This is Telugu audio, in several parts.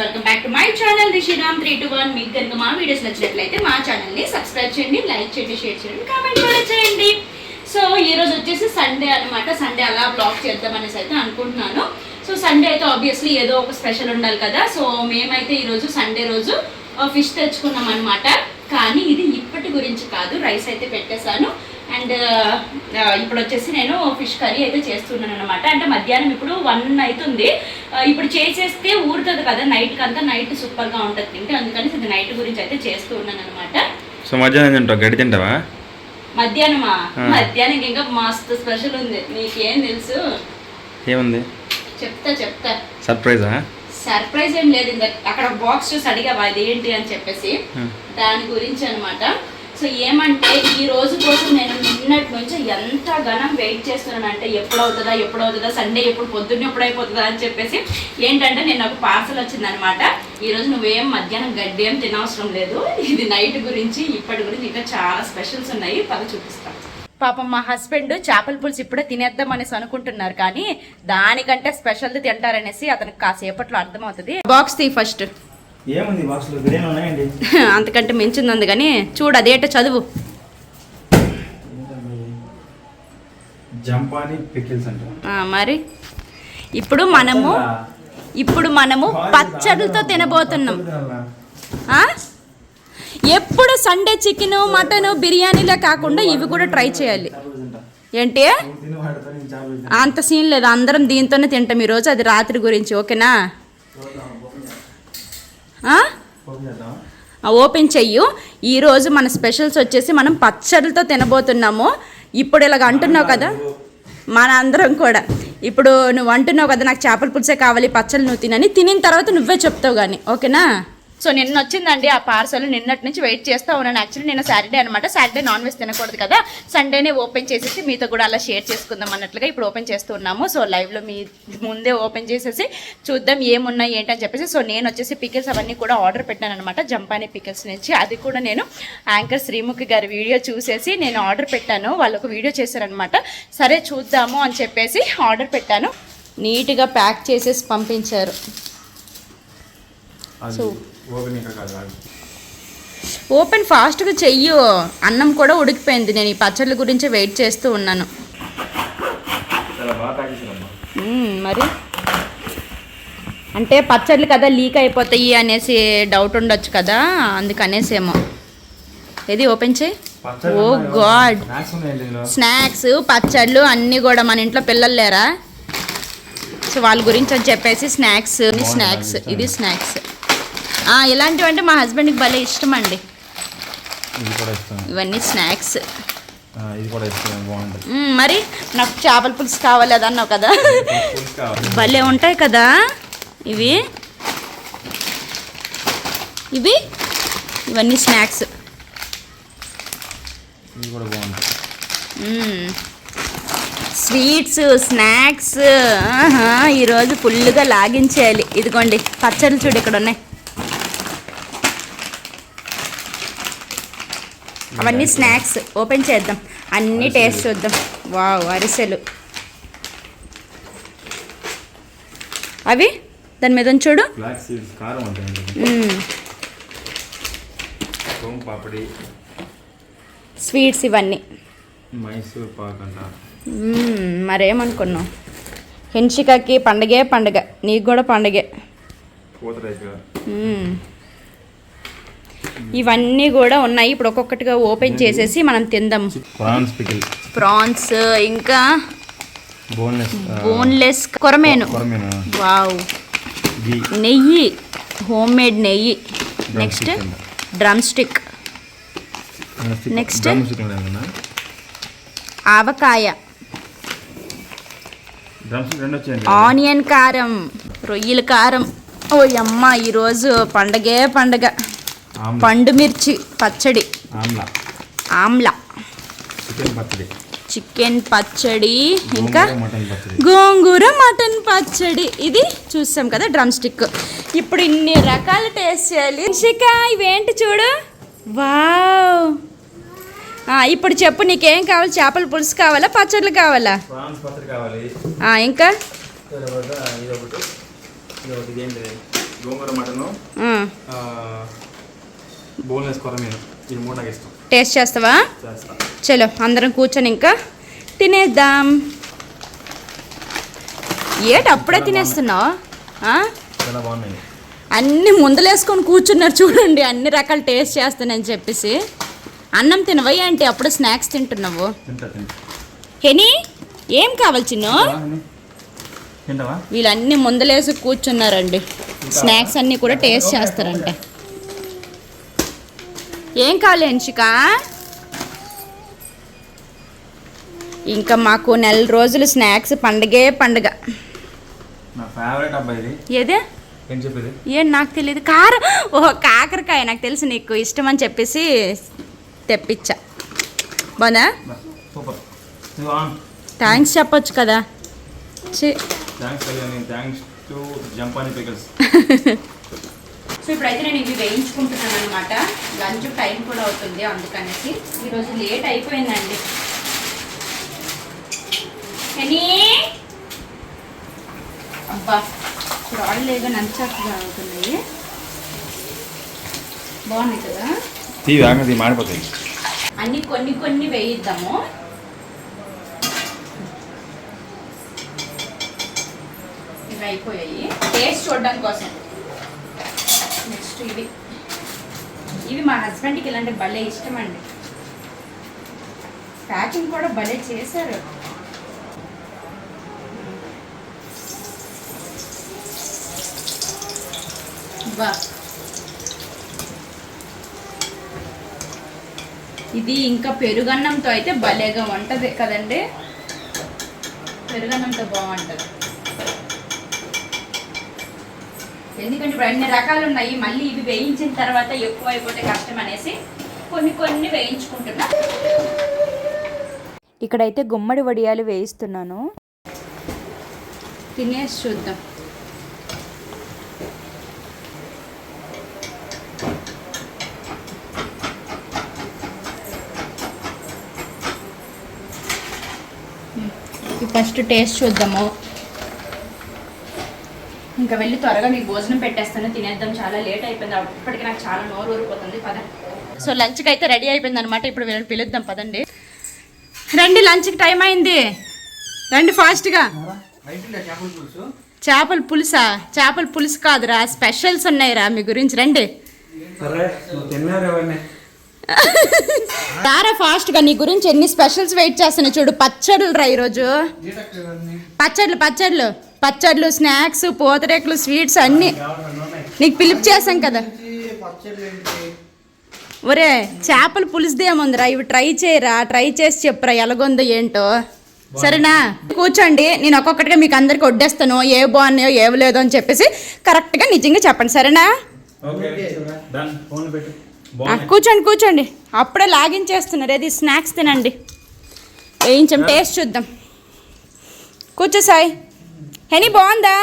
Welcome back to my channel Rishiram three two one మీకు కనుక మా వీడియోస్ నచ్చినట్లయితే మా ఛానల్ని సబ్స్క్రైబ్ చేయండి లైక్ చేయండి షేర్ చేయండి కామెంట్ కూడా చేయండి. సో ఈ రోజు వచ్చేసి సండే అన్నమాట. సండే అలా బ్లాగ్ చేద్దామనేసి అయితే అనుకుంటున్నాను. సో సండే అయితే ఆబ్వియస్లీ ఏదో ఒక స్పెషల్ ఉండాలి కదా. సో మేమైతే ఈరోజు సండే రోజు ఫిష్ తెచ్చుకున్నాం అనమాట కానీ ఇది ఇప్పటి గురించి కాదు రైస్ అయితే పెట్టేశాను. అండ్ ఇప్పుడు వచ్చేసి నేను ఫిష్ కర్రీ అయితే చేస్తున్నాను అనమాట అంటే మధ్యాహ్నం ఇప్పుడు వన్ అవుతుంది. ఇప్పుడు చేసేస్తే ఊరుతుంది కదా నైట్కి అంతా నైట్ సూపర్గా ఉంటుంది తింటే. అందుకని ఇది నైట్ గురించి అయితే చేస్తూ ఉన్నాను అనమాట సో మధ్యాహ్నం తింటావు? గడి తింటావా? మధ్యాహ్నమా. మధ్యాహ్నం ఇంకా మస్తు స్పెషల్ ఉంది. నీకేం తెలుసు? ఏముంది? చెప్తా చెప్తా. సర్ప్రైజా? సర్ప్రైజ్ ఏం లేదు. అక్కడ బాక్స్ చూసి అడిగావా అది ఏంటి అని చెప్పేసి. దాని గురించి అన్నమాట. సో ఏమంటే ఈ రోజు కోసం నేను నిన్నటి నుంచి ఎంత ఘనం వెయిట్ చేస్తున్నాను అంటే ఎప్పుడు అవుతుందా ఎప్పుడు అవుతుందా సండే ఎప్పుడు పొద్దున్న ఎప్పుడు అయిపోతుందా అని చెప్పేసి ఏంటంటే నేను ఒక పార్సల్ వచ్చిందనమాట. ఈ రోజు నువ్వేం మధ్యాహ్నం గడ్డి ఏం తినవసరం లేదు. ఇది నైట్ గురించి ఇప్పటి గురించి ఇంకా చాలా స్పెషల్స్ ఉన్నాయి. పద చూపిస్తాను పాపం మా హస్బెండ్ చేపల పులుసు ఇప్పుడే తినేద్దాం అనేసి అనుకుంటున్నారు కానీ దానికంటే స్పెషల్ తింటారనేసి అతనికి కాసేపట్లో అర్థమవుతుంది. బాక్స్ తీ ఫస్ట్ ఏముంది బాక్స్లో బిర్యానీ ఉన్నాయండి? అంతకంటే మించింది ఉంది కానీ చూడు అదేట చదువు. జంపాని పికిల్స్ అంట. మరి? ఇప్పుడు మనము ఇప్పుడు మనము పచ్చడితో తినబోతున్నాం? ఎప్పుడు సండే చికెన్ మటన్ బిర్యానీలే కాకుండా ఇవి కూడా ట్రై చేయాలి. ఏంటి? అంత సీన్ లేదు అందరం దీంతోనే తింటాం ఈరోజు అది రాత్రి గురించి ఓకేనా? ఓపెన్ చెయ్యు. ఈరోజు మన స్పెషల్స్ వచ్చేసి మనం పచ్చడితో తినబోతున్నాము. ఇప్పుడు ఇలాగ అంటున్నావు కదా? మన అందరం కూడా. ఇప్పుడు నువ్వు అంటున్నావు కదా నాకు చేపల పులుసే కావాలి పచ్చళ్ళు నువ్వు తినని. తినిన తర్వాత నువ్వే చెప్తావు కానీ. ఓకేనా? సో నిన్న వచ్చిందండి ఆ పార్సల్ నిన్నటి నుంచి వెయిట్ చేస్తా ఉన్నాను. యాక్చువల్లీ నేను సాటర్డే అనమాట సాటర్డే నాన్ వెజ్ తినకూడదు కదా. సండేనే ఓపెన్ చేసేసి మీతో కూడా అలా షేర్ చేసుకుందాం అన్నట్లుగా ఇప్పుడు ఓపెన్ చేస్తున్నాము సో లైవ్లో మీ ముందే ఓపెన్ చేసేసి చూద్దాం ఏమున్నాయి ఏంటని చెప్పేసి. సో నేను వచ్చేసి పికిల్స్ అవన్నీ కూడా ఆర్డర్ పెట్టాను అనమాట జంపాని పికిల్స్ నుంచి. అది కూడా నేను యాంకర్ శ్రీముఖి గారి వీడియో చూసేసి నేను ఆర్డర్ పెట్టాను. వాళ్ళు ఒక వీడియో చేశారనమాట సరే చూద్దాము అని చెప్పేసి ఆర్డర్ పెట్టాను. నీట్గా ప్యాక్ చేసేసి పంపించారు. సో ఓపెన్ ఫాస్ట్గా చెయ్యు. అన్నం కూడా ఉడికిపోయింది. నేను ఈ పచ్చళ్ళ గురించి వెయిట్ చేస్తూ ఉన్నాను. మరి? అంటే పచ్చళ్ళు కదా లీక్ అయిపోతాయి అనేసి డౌట్ ఉండొచ్చు కదా? అందుకనేసేమో. ఏది ఓపెన్ చేయి? ఓ గాడ్. స్నాక్స్ పచ్చళ్ళు అన్నీ కూడా మన ఇంట్లో పిల్లలు లేరా? సో వాళ్ళ గురించి అని చెప్పేసి స్నాక్స్ స్నాక్స్ ఇది స్నాక్స్. ఇలాంటివి అంటే మా హస్బెండ్కి భలే ఇష్టం అండి ఇవన్నీ స్నాక్స్. ఇది కూడా మరి నాకు చేపల పులుసు కావాలి అది అన్నావు కదా. భలే ఉంటాయి కదా ఇవి. ఇవి? ఇవన్నీ స్నాక్స్. స్వీట్స్ స్నాక్స్ ఈరోజు ఫుల్గా లాగించేయాలి. ఇదిగోండి పచ్చళ్ళు చూడు ఇక్కడ ఉన్నాయి అవన్నీ స్నాక్స్. ఓపెన్ చేద్దాం. అన్నీ టేస్ట్ చూద్దాం. వావ్ అరిసెలు. అవి? దాని మీద చూడు. స్వీట్స్ ఇవన్నీ. మరేమనుకున్నావు? హెన్షికకి పండగే పండగ. నీకు కూడా పండగే. ఇవన్నీ కూడా ఉన్నాయి. ఇప్పుడు ఒక్కొక్కటిగా ఓపెన్ చేసేసి మనం తిందాం. ప్రాన్స్ ప్రాన్స్ ఇంకా బోన్లెస్ బోన్లెస్ కొరమేను. వావ్. నెయ్యి హోమ్ మేడ్ నెయ్యి నెక్స్ట్. డ్రమ్ స్టిక్ ఏమన్నా ఆవకాయ. ఆనియన్ కారం రొయ్యల కారం. ఓ అమ్మ ఈరోజు పండగే పండగ. పండు మిర్చి పచ్చడి. ఆమ్లా. ఆమ్లా. చికెన్ పచ్చడి. చికెన్ పచ్చడి. ఇంకా గోంగూర మటన్ పచ్చడి. ఇది చూసాం కదా డ్రమ్ స్టిక్. ఇప్పుడు ఇన్ని రకాల టేస్ట్ చేయాలి. శిఖ ఇవేంటి చూడు? వావ్. ఆ, ఇప్పుడు చెప్పు నీకేం కావాలి? చేపల పులుసు కావాలా? పచ్చళ్ళు కావాలా? ప్రాన్స్ పచ్చడి కావాలి. ఆ, ఇంకా? గోంగూర మటను. బోన్లెస్ కొర నేను ఈ మూడు నాకు ఇష్టం. టేస్ట్ చేస్తావా? చేస్తా. చలో అందరం కూర్చొని ఇంకా తినేద్దాం. ఏటి అప్పుడే తినేస్తున్నావు? అన్ని ముందలేసుకొని కూర్చున్నారు చూడండి అన్ని రకాల టేస్ట్ చేస్తానని చెప్పేసి. అన్నం తినవయ్యా అంటే అప్పుడు స్నాక్స్ తింటున్నావు. తింటా తింటా. హెనీ ఏం కావాలి చిన్ను? వీళ్ళన్నీ ముందలేసి కూర్చున్నారండి. స్నాక్స్ అన్నీ కూడా టేస్ట్ చేస్తారంట. ఏం కావాలి హన్షిక ఇంకా మాకు నెల రోజులు స్నాక్స్ పండగే పండగ. ఏదే? ఏం నాకు తెలియదు కారం. ఓహో కాకరకాయ నాకు తెలుసు నీకు ఇష్టం అని చెప్పేసి తెప్పించా. ఆన్. థ్యాంక్స్ చెప్పొచ్చు కదా. Thanks thanks to Jampani so ఇప్పుడైతే నేను ఇవి వేయించుకుంటున్నాను అనమాట లంచ్ టైం కూడా అవుతుంది అందుకనేసి. ఈరోజు లేట్ అయిపోయిందండి. ఎనీ? అబ్బా రాళ్ళు లేగా నంచాకుగా అవుతున్నాయి బాగున్నాయి కదా? తీవి ఆగది మాడిపోతాయి. అన్ని కొన్ని కొన్ని వేయిద్దాము. ఇవి అయిపోయాయి. టేస్ట్ చూడడం కోసం. నెక్స్ట్ ఇవి ఇవి మా హస్బెండ్కి ఇలాంటి భలే ఇష్టం అండి ప్యాకింగ్ కూడా భలే చేశారు. బా. ఇది ఇంకా పెరుగన్నంతో అయితే భలేగా ఉంటుంది కదండి? పెరుగన్నంతో బాగుంటుంది. ఎందుకంటే ఇప్పుడు అన్ని రకాలు ఉన్నాయి మళ్ళీ ఇవి వేయించిన తర్వాత ఎక్కువ అయిపోతే కష్టం అనేసి కొన్ని కొన్ని వేయించుకుంటున్నా. ఇక్కడైతే గుమ్మడి వడియాలు వేయిస్తున్నాను. తినేసి చూద్దాం. ఫస్ట్ టేస్ట్ చూద్దాము. ఇంకా వెళ్ళి త్వరగా మీకు భోజనం పెట్టేస్తాను. తినేద్దాం. చాలా లేట్ అయిపోయింది. ఇప్పటికి నాకు చాలా నోరు ఊరిపోతుంది. పద. సో లంచ్కి అయితే రెడీ అయిపోయింది అనమాట ఇప్పుడు వీళ్ళని పిలుద్దాం. పదండి. రండి లంచ్కి టైం అయింది. రండి ఫాస్ట్గా చేపల పులుసా? చేపల పులుసు కాదురా. స్పెషల్స్ ఉన్నాయిరా మీ గురించి. రండి. రారా ఫాస్ట్గా నీ గురించి ఎన్ని స్పెషల్స్ వెయిట్ చేస్తున్నాయి చూడు. పచ్చళ్ళు రా ఈరోజు. పచ్చళ్ళు పచ్చళ్ళు. పచ్చళ్ళు స్నాక్స్ పూతరేకులు స్వీట్స్ అన్నీ. నీకు పిలుపు చేశాం కదా. ఒరే చేపల పులుసుదేముందిరా ఇవి ట్రై చేయరా? ట్రై చేసి చెప్పురా ఎలాగొందో ఏంటో. సరేనా? కూర్చోండి. నేను ఒక్కొక్కటిగా మీకు అందరికి వడ్డేస్తాను. ఏ బాగున్నాయో ఏవి లేదో అని చెప్పేసి కరెక్ట్గా నిజంగా చెప్పండి. సరేనా? కూర్చోండి కూర్చోండి. అప్పుడే లాగిన్ చేస్తున్నారు. ఏది స్నాక్స్ తినండి. వేయించాం టేస్ట్ చూద్దాం. కూర్చో సాయి. హెనీ బాగుందా?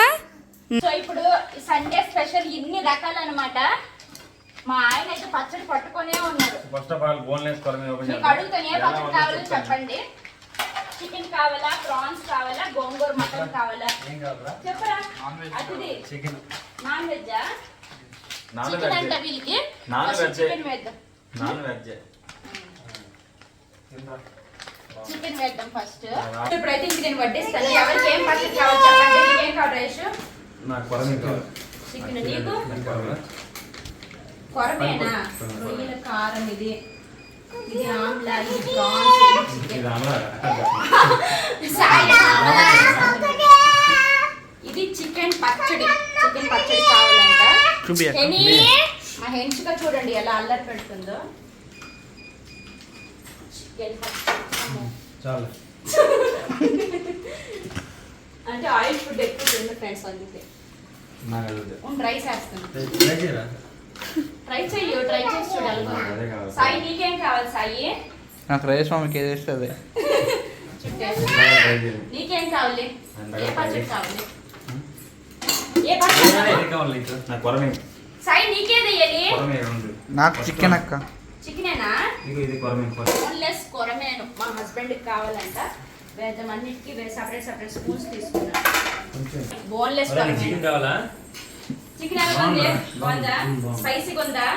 సో ఇప్పుడు సండే స్పెషల్ ఇన్ని రకాలు అనమాట మా ఆయన అయితే పచ్చడి పట్టుకొనే ఉన్నారు. ఫస్ట్ ఆఫ్ ఆల్ బోన్లెస్ కొర మీద ఓపెన్ మీకు అడుగుతాను ఏ పచ్చడి కావాలో చెప్పండి. చికెన్ కావాలా ప్రాన్స్ కావాలా గోంగూర మటన్ కావాలా? చెప్పరా? చికెన్ నాన్ చికెన్ అంట వెజ్ వీళ్ళకి non veg. Chicken non veg chicken వేద్దాం ఫస్ట్ ఇప్పుడైతే ఇంక నేను వడ్డిస్తాను. ఎవరికి ఏం పచ్చడి కావాలి చెప్పండి. నీకేం కావాలి రైస్? నాకు కొర మీద కావాలి. చికెన్ నీకు. కొరమేనా? రొయ్యల కారం ఇది. ఇది ఆమ్లా ఇది ప్రాన్స్ ఇది చికెన్ ఆమలా. ఇది పచ్చడి. చికెన్ పచ్చడి కావాలంట. మా హెన్షిక చూడండి ఎలా అల్లరి పెడుతుందో. చికెన్ పచ్చడి. చాలు. అంటే ఆయిల్ ఫుడ్ ఎక్కువ తింది ఫ్రెండ్స్ అందుకే. రైస్ వేస్తాను ట్రై చేయరా? ట్రై చెయ్యు ట్రై చేసి చూడాలి. సాయి నీకేం కావాలి సాయి? నాకు రైస్ మామకి ఏది ఇస్తుంది ట్రై. నీకేం కావాలి? ఏ పచ్చడి కావాలి? ఏ పచ్చడి? కావాలి? నాకు? నీకేది చికెన్. అక్క. చికెనేనా? ఇది. ఓన్లెస్ కొరమేను మా హస్బెండ్కి కావాలంట. వేద్దాం అన్నిటికీ సపరేట్ సపరేట్ స్పూన్స్ తీసుకున్నాం. కొంచెం. బోన్లెస్ చికెన్ కావాలా? చికెన్ ఎలా ఉంది? బాగుందా? స్పైసీగా ఉందా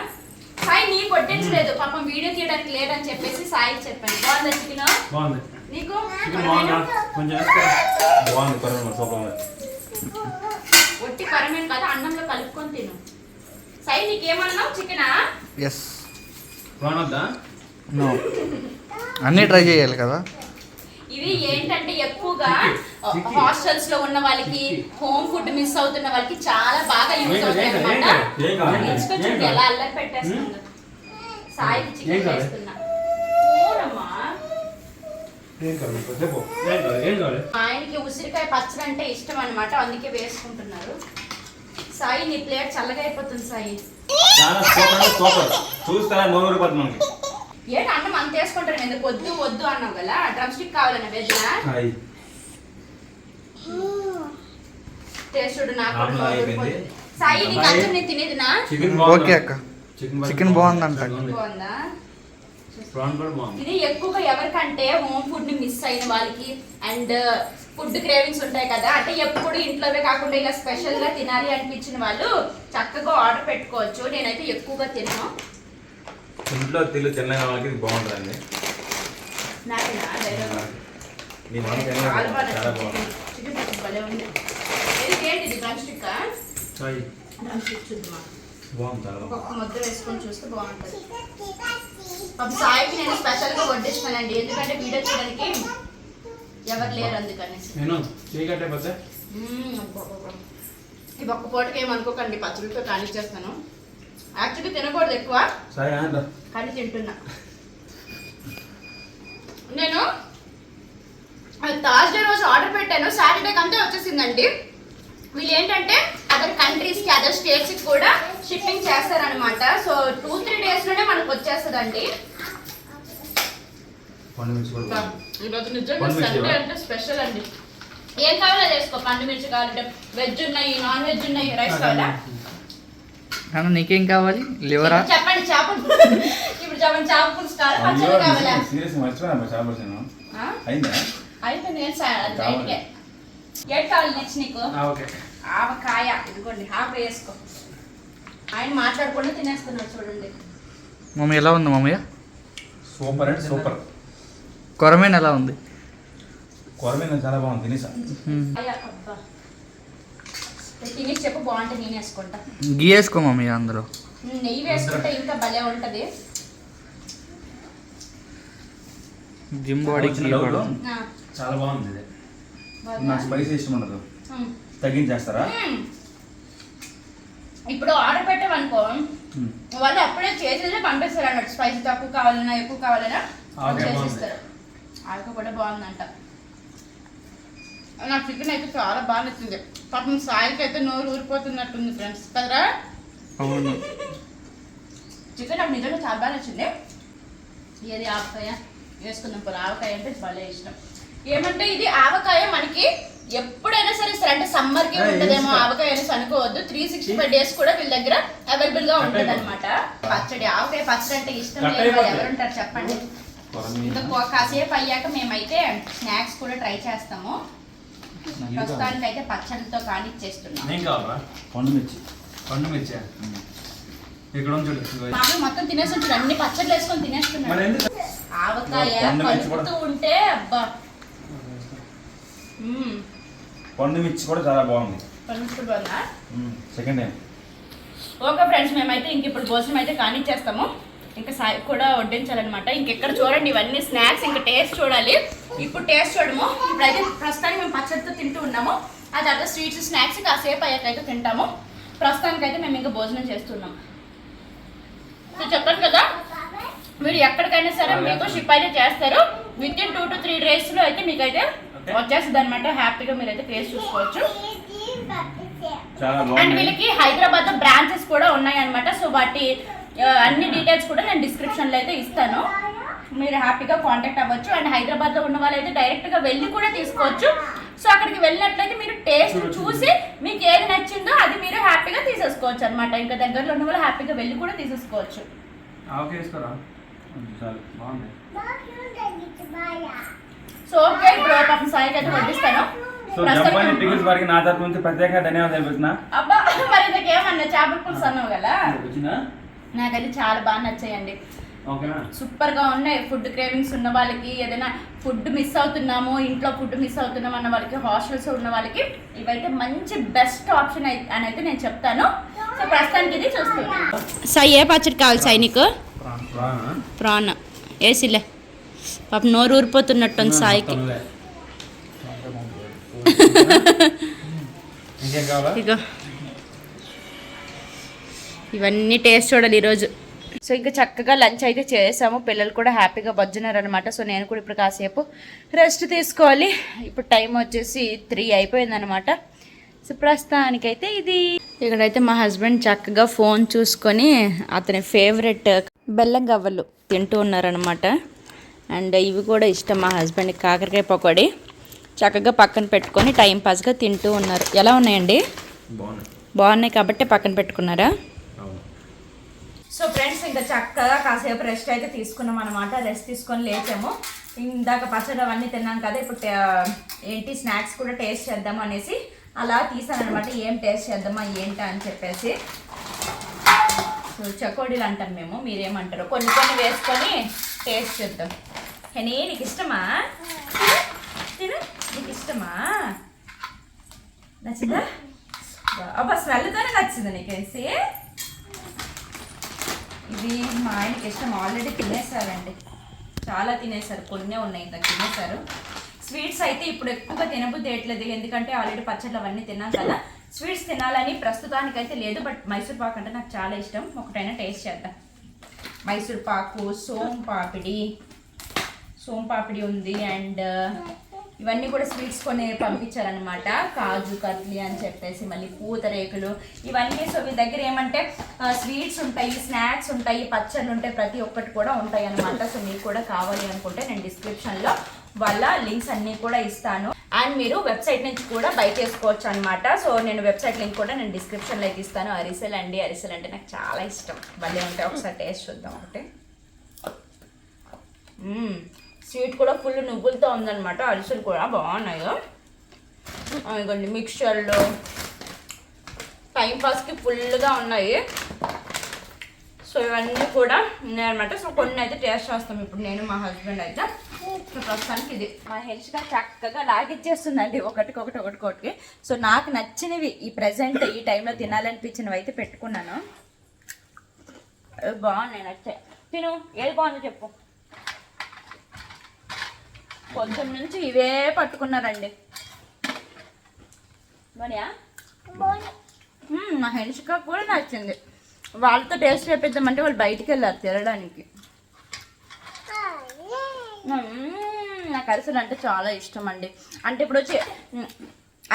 సాయి నీ కొట్టించలేదు. పాపం వీడియో తీయడానికి లేదని చెప్పేసి సాయి చెప్పాను. బాగుందా చికెన్ బాగుంది. నీకు? కొంచెం. బాగుంది ఒట్టి పరమేం కదా అన్నంలో కలుపుకొని తిను. సాయి నీకేమన్నావు? చికెనా ఎస్ బాగుందా అన్నీ ట్రై చేయాలి కదా. ఇవి ఏంటంటే ఎక్కువగా హాస్టల్స్లో ఉన్న వాళ్ళకి హోమ్ ఫుడ్ మిస్ అవుతున్న వాళ్ళకి చాలా బాగా యూజ్ అవుతాయి అనమాట? ఎలా అల్లరి పెట్టేస్తుందో? సాయికి చికెన్? చేస్తున్నా ఆయనకి ఉసిరికాయ పచ్చడి అంటే ఇష్టం అనమాట అందుకే వేసుకుంటున్నారు. సాయి నీ ప్లేట్ చల్లగా అయిపోతుంది సాయి. చాలా సూపర్ అంటే సూపర్. చూస్తారా నోరు ఊరిపోతుంది మనకి ఏంటి అన్నం అంత వేసుకుంటారు ఎందుకు వద్దు వద్దు అన్నావు కదా? డ్రమ్ స్టిక్ కావాలన్న హాయ్. టేస్ట్ చూడు నాకు ఆమ్లా నోరు అయిపోయింది. ఊరిపోతుంది. సాయి నీకు. అచ్చం నేను తినేదినా చికెన్ ఓకే అక్క. చికెన్ బాగుందంట. బాగుందా? ప్రాన్ కూడా బాగుంది. ఇది ఎక్కువగా ఎవరికంటే హోమ్ ఫుడ్ని మిస్ అయిన వాళ్ళకి అండ్ ఫుడ్ క్రేవింగ్స్ ఉంటాయి కదా అంటే ఎప్పుడు ఇంట్లోవే కాకుండా ఇలా స్పెషల్గా తినాలి అనిపించిన వాళ్ళు చక్కగా ఆర్డర్ పెట్టుకోవచ్చు. నేనైతే ఎక్కువగా తిన్నాను ఇంట్లో తిల్లు తిన్న వాళ్ళకి ఇది బాగుంటుందండి. సాయికి నేను స్పెషల్గా వడ్డిస్తానండి ఎందుకంటే వీడియో చూడడానికి ఎవరు లేరు అందుకనేసి. నేను అబ్బా, అబ్బా. ఈ ఒక్క పూటకి ఏమనుకోకండి పచ్చడితో కానిచ్చేస్తాను. యాక్చువల్లీ తినకూడదు ఎక్కువ. కానీ తింటున్నా. నేను థర్స్డే రోజు ఆర్డర్ పెట్టాను. సాటర్డే కంటే వచ్చేసిందండి. వీళ్ళు ఏంటంటే అదర్ కంట్రీస్కి అదర్ స్టేట్స్కి కూడా షిప్పింగ్ చేస్తారనమాట సో టూ త్రీ డేస్లోనే మనకు వచ్చేస్తుందండి. పండు మిర్చి కూడా బాగుంది. ఈరోజు నిజంగా పండు మిర్చి సండే ఇవ్వరా? అంటే స్పెషల్ అండి. ఏం కావాలో చేసుకో పండు మిర్చి కావాలంటే వెజ్ ఉన్నాయి నాన్ వెజ్ ఉన్నాయి రైస్ కావాలా? నీకేం కావాలి? లివరా? ఇప్పుడు చెప్పండి చేపలు. ఇప్పుడు చెప్పండి చేప పులుసు కావాలా అయ్యో, పచ్చడి కావాలా? సీరియస్ మర్చిపోయాను చాలా పర్సెంట్ ఆ? అయిందా? అయితే నేను కావాలి. నైట్కే ఏం కావాలి నెక్స్ట్ నీకు? ఓకే. ఆవకాయ. ఇదిగోండి ఆకు వేసుకో. ఆయన మాట్లాడకుండా తినేస్తున్నాడు చూడండి. మమ్మీ ఎలా ఉంది మమ్మయ్య సూపర్ అండ్ సూపర్. కొరమేన్ ఎలా ఉంది? కొరమీన చాలా బాగుంది తినేసా? చెప్పు బాగుంటుంది నేను వేసుకుంటా. గీ వేసుకో మమ్మీ అందులో? నెయ్యి వేసుకుంటే ఇంకా భలే ఉంటది. Gym body. చాలా బాగుంది ఇది? నాకు స్పైసీ ఇష్టం ఉండదు. తగ్గించేస్తారా. ఇప్పుడు ఆర్డర్ పెట్టామనుకో. వాళ్ళు అప్పుడే చేసేదే పంపిస్తారు అన్నట్టు. స్పైసీ తక్కువ కావాలన్నా ఎక్కువ కావాలన్నా చేసిస్తారు. ఆకు కూడా బాగుందంట. నా చికెన్ అయితే చాలా బాగా నచ్చింది. పాపం సాయికి అయితే నోరు ఊరిపోతున్నట్టుంది ఫ్రెండ్స్ కదరా? అవును. చికెన్ నాకు నిజంగా చాలా బాగా నచ్చింది. ఏది ఆవకాయ? వేసుకుందాం పోలే ఆవకాయ అంటే భలే ఇష్టం. ఏమంటే ఇది ఆవకాయ మనకి ఎప్పుడైనా సరే సరే అంటే సమ్మర్కి ఏయ్, ఉంటదేమో ఇస్తా. ఆవకాయ అనేసి అనుకోవద్దు. త్రీ సిక్స్టీ ఫైవ్ డేస్ కూడా వీళ్ళ దగ్గర అవైలబుల్గా ఉంటుంది అనమాట పచ్చడి ఆవకాయ పచ్చడి అంటే ఇష్టం అయిపోతుంది. ఎవరుంటారు చెప్పండి. కాసేపు అయ్యాక మేమైతే స్నాక్స్ కూడా ట్రై చేస్తాము. ప్రస్తుతానికి అయితే పచ్చడితో కానిచ్చేస్తున్నాం. ఏం కావాలా? పండు మిర్చి. పండు మిర్చి? ఇక్కడ చూడు. మామూలు మొత్తం తినేసి ఉంటాడు అన్ని పచ్చళ్ళు వేసుకొని మరి తినేస్తున్నాడు ఆవకాయ కలుపుతూ ఉంటే అబ్బా. పండు మిర్చి కూడా చాలా బాగుందా. Second time. ఓకే ఫ్రెండ్స్ మేమైతే ఇంక ఇప్పుడు భోజనం అయితే కానిచ్చేస్తాము. ఇంకా సాయి కూడా వడ్డించాలన్నమాట. ఇంకెక్కడ చూడండి ఇవన్నీ స్నాక్స్ ఇంకా టేస్ట్ చూడాలి. ఇప్పుడు టేస్ట్ చూడము. ఇప్పుడైతే ప్రస్తుతానికి మేము పచ్చడితో తింటూ ఉన్నాము. ఆ తర్వాత స్వీట్స్ స్నాక్స్ కాసేపు అయ్యాక అయితే తింటాము. ప్రస్తుతానికైతే మేము ఇంకా భోజనం చేస్తున్నాం. సో చెప్పాను కదా మీరు ఎక్కడికైనా సరే మీకు షిప్ అయితే చేస్తారు. Within two to three డేస్లో అయితే మీకైతే వచ్చేస్తుంది అనమాట హ్యాపీగా మీరైతే టేస్ట్ చూసుకోవచ్చు. అండ్ వీళ్ళకి హైదరాబాద్లో బ్రాంచెస్ కూడా ఉన్నాయి అనమాట సో వాటి అన్ని డీటెయిల్స్ కూడా నేను డిస్క్రిప్షన్లో అయితే ఇస్తాను. మీరు హ్యాపీగా కాంటాక్ట్ అవ్వచ్చు. అండ్ హైదరాబాద్లో ఉన్న వాళ్ళైతే డైరెక్ట్గా వెళ్ళి కూడా తీసుకోవచ్చు. సో అక్కడికి వెళ్ళినట్లయితే మీరు టేస్ట్ చూసి మీకు ఏది నచ్చిందో అది మీరు హ్యాపీగా తీసేసుకోవచ్చు అనమాట ఇంకా దగ్గరలో ఉన్న వాళ్ళు హ్యాపీగా వెళ్ళి కూడా తీసేసుకోవచ్చు. సో ఓకే ఇప్పుడు పాపం సాయికి అయితే వడ్డిస్తాను. సో జపానీ పికిల్స్ వారికి నా తరపు నుంచి ప్రత్యేకంగా ధన్యవాదాలు తెలుపుతున్నా అబ్బా మరి ఇంతకేమన్నా చేపల పులుసు అన్నావు కదా? నాకైతే చాలా బాగా నచ్చాయండి. ఓకేనా? సూపర్గా ఉన్నాయి. ఫుడ్ క్రేవింగ్స్ ఉన్న వాళ్ళకి ఏదైనా ఫుడ్ మిస్ అవుతున్నాము ఇంట్లో ఫుడ్ మిస్ అవుతున్నాం అన్న వాళ్ళకి హాస్టల్స్ ఉన్న వాళ్ళకి ఇవైతే మంచి బెస్ట్ ఆప్షన్ అని అయితే నేను చెప్తాను. సో ప్రస్తుతానికి ఇది చూస్తున్నాను సాయి ఏ పచ్చడి కావాలి సాయి నీకు? రానా ప్రాణ ఏసిలే పాప నోరు ఊరిపోతున్నట్టుంది సాయికి. ఇగో. ఇవన్నీ టేస్ట్ చూడాలి ఈరోజు. సో ఇంకా చక్కగా లంచ్ అయితే చేసాము. పిల్లలు కూడా హ్యాపీగా బజ్జున్నారు అనమాట సో నేను కూడా ఇప్పుడు కాసేపు రెస్ట్ తీసుకోవాలి. ఇప్పుడు టైం వచ్చేసి త్రీ అయిపోయిందనమాట సో ప్రస్తుతానికైతే ఇది. ఇక్కడైతే మా హస్బెండ్ చక్కగా ఫోన్ చూసుకొని అతని ఫేవరెట్ బెల్లం గవ్వలు తింటూ ఉన్నారనమాట అండ్ ఇవి కూడా ఇష్టం మా హస్బెండ్కి. కాకరకాయ పకోడీ చక్కగా పక్కన పెట్టుకొని టైం పాస్గా తింటూ ఉన్నారు. ఎలా ఉన్నాయండి? బాగున్నాయి కాబట్టి పక్కన పెట్టుకున్నారా? సో ఫ్రెండ్స్ ఇంకా చక్కగా కాసేపు రెస్ట్ అయితే తీసుకున్నాం అనమాట రెస్ట్ తీసుకొని లేచాము. ఇందాక పచ్చడి అవన్నీ తిన్నాను కదా ఇప్పుడు ఏంటి స్నాక్స్ కూడా టేస్ట్ చేద్దాం అనేసి అలా తీసాను అనమాట ఏం టేస్ట్ చేద్దామా ఏంటా అని చెప్పేసి. సో చకోడీలు అంటాం మేము మీరేమంటారు. కొన్ని కొన్ని వేసుకొని టేస్ట్ చేద్దాం. కానీ నీకు ఇష్టమా? తిను నీకు ఇష్టమా? నచ్చిందా? అబ్బా స్మెల్తోనే నచ్చింది నీకేసి ఇది మా ఆయనకి ఇష్టం. ఆల్రెడీ తినేసారండి. చాలా తినేసారు. కొన్నే ఉన్నాయి ఇంకా తినేసారు. స్వీట్స్ అయితే ఇప్పుడు ఎక్కువగా తినబుద్ధి వేయట్లేదు ఎందుకంటే ఆల్రెడీ పచ్చళ్ళు అవన్నీ తిన్నాం కదా. స్వీట్స్ తినాలని ప్రస్తుతానికి అయితే లేదు. బట్ మైసూర్ పాక్ అంటే నాకు చాలా ఇష్టం. ఒకటైనా టేస్ట్ చేద్దాం. మైసూర్ పాకు సోంపాపిడి. పాపిడి పాపిడి ఉంది. అండ్ ఇవన్నీ కూడా స్వీట్స్ కొన్ని పంపించారనమాట కాజు కత్లీ అని చెప్పేసి మళ్ళీ పూతరేకులు ఇవన్నీ. సో మీ దగ్గర ఏమంటే స్వీట్స్ ఉంటాయి స్నాక్స్ ఉంటాయి పచ్చళ్ళు ఉంటాయి ప్రతి ఒక్కటి కూడా ఉంటాయి అనమాట సో మీకు కూడా కావాలి అనుకుంటే నేను డిస్క్రిప్షన్లో వాళ్ళ లింక్స్ అన్నీ కూడా ఇస్తాను. అండ్ మీరు వెబ్సైట్ నుంచి కూడా బై చేసుకోవచ్చు అనమాట సో నేను వెబ్సైట్ లింక్ కూడా నేను డిస్క్రిప్షన్లో అయితే ఇస్తాను. అరిసెల్ అండి అరిసెల్ అంటే నాకు చాలా ఇష్టం. భలే ఉంటాయి. ఒకసారి టేస్ట్ చూద్దాం ఒకటి. Hmm. స్వీట్ కూడా ఫుల్ నువ్వులతో ఉందన్నమాట. అరిసెలు కూడా బాగున్నాయి. ఇదిగోండి మిక్చర్లు. టైం పాస్కి ఫుల్గా ఉన్నాయి. సో ఇవన్నీ కూడా ఉన్నాయన్నమాట. సో కొన్ని అయితే టేస్ట్ చేస్తాం. ఇప్పుడు నేను మా హస్బెండ్ అయితే. ప్రస్తుతానికి ఇది. మా హెల్త్గా చక్కగా లాగిచ్చేస్తుందండి. ఒకటికి ఒకటి ఒకటికి ఒకటికి. సో నాకు నచ్చినవి ఈ ప్రజెంట్ ఈ టైంలో తినాలనిపించినవి అయితే పెట్టుకున్నాను. బాగున్నాయి నచ్చాయి. తిను ఏది బాగుంది చెప్పు. పొద్దున్న నుంచి ఇవే పట్టుకున్నారండి. మా హెన్షిక కూడా నచ్చింది. వాళ్ళతో టేస్ట్ చేపిద్దామంటే వాళ్ళు బయటికి వెళ్ళారు తినడానికి. నాకు అరిసెలు అంటే చాలా ఇష్టం అండి అంటే ఇప్పుడు వచ్చి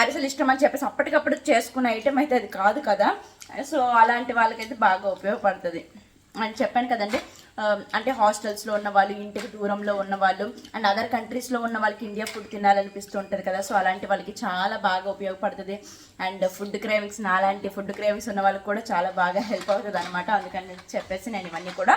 అరిసెలు ఇష్టం అని చెప్పేసి అప్పటికప్పుడు చేసుకునే ఐటెం అయితే అది కాదు కదా. సో అలాంటి వాళ్ళకైతే బాగా ఉపయోగపడుతుంది. అని చెప్పాను కదండి. Um, అంటే హాస్టల్స్లో ఉన్న వాళ్ళు ఇంటికి దూరంలో ఉన్న వాళ్ళు అండ్ అదర్ కంట్రీస్లో ఉన్న వాళ్ళకి ఇండియా ఫుడ్ తినాలనిపిస్తూ ఉంటుంది కదా. సో అలాంటి వాళ్ళకి చాలా బాగా ఉపయోగపడుతుంది. అండ్ ఫుడ్ క్రేవింగ్స్ నాలాంటి ఫుడ్ క్రేవింగ్స్ ఉన్న వాళ్ళకి కూడా చాలా బాగా హెల్ప్ అవుతుంది అనమాట అందుకని చెప్పేసి నేను ఇవన్నీ కూడా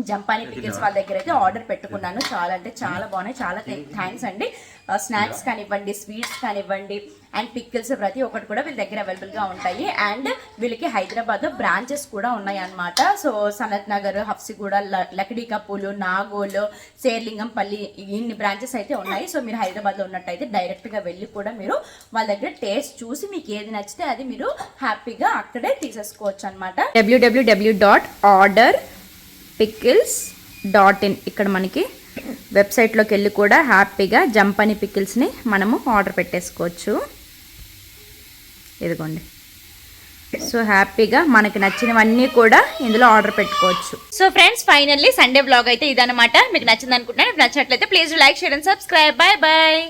జంపాని పికిల్స్ వాళ్ళ దగ్గర అయితే ఆర్డర్ పెట్టుకున్నాను. చాలా అంటే చాలా బాగున్నాయి. చాలా థ్యాంక్స్ అండి. స్నాక్స్ కానివ్వండి స్వీట్స్ కానివ్వండి అండ్ పికిల్స్ ప్రతి ఒక్కటి కూడా వీళ్ళ దగ్గర అవైలబుల్గా ఉంటాయి. అండ్ వీళ్ళకి హైదరాబాద్లో బ్రాంచెస్ కూడా ఉన్నాయి అన్నమాట. సో సనత్ నగర్ హఫ్సిగూడ ల- లక్డీ కప్పులు నాగోలు శేర్లింగంపల్లి ఇన్ని బ్రాంచెస్ అయితే ఉన్నాయి. సో మీరు హైదరాబాద్లో ఉన్నట్టయితే డైరెక్ట్గా వెళ్ళి కూడా మీరు వాళ్ళ దగ్గర టేస్ట్ చూసి మీకు ఏది నచ్చితే అది మీరు హ్యాపీగా అక్కడే తీసేసుకోవచ్చు అనమాట డబ్ల్యూడబ్ల్యూడబ్ల్యూ dot order pickles dot in ఇక్కడ మనకి వెబ్సైట్లోకి వెళ్ళి కూడా హ్యాపీగా జంపని పికిల్స్ని మనము ఆర్డర్ పెట్టేసుకోవచ్చు. ఇదిగోండి. సో హ్యాపీగా మనకి నచ్చినవన్నీ కూడా ఇందులో ఆర్డర్ పెట్టుకోవచ్చు. So friends finally Sunday blog అయితే ఇదనమాట మీకు నచ్చింది అనుకుంటున్నాను నచ్చినట్లయితే please like share and subscribe bye bye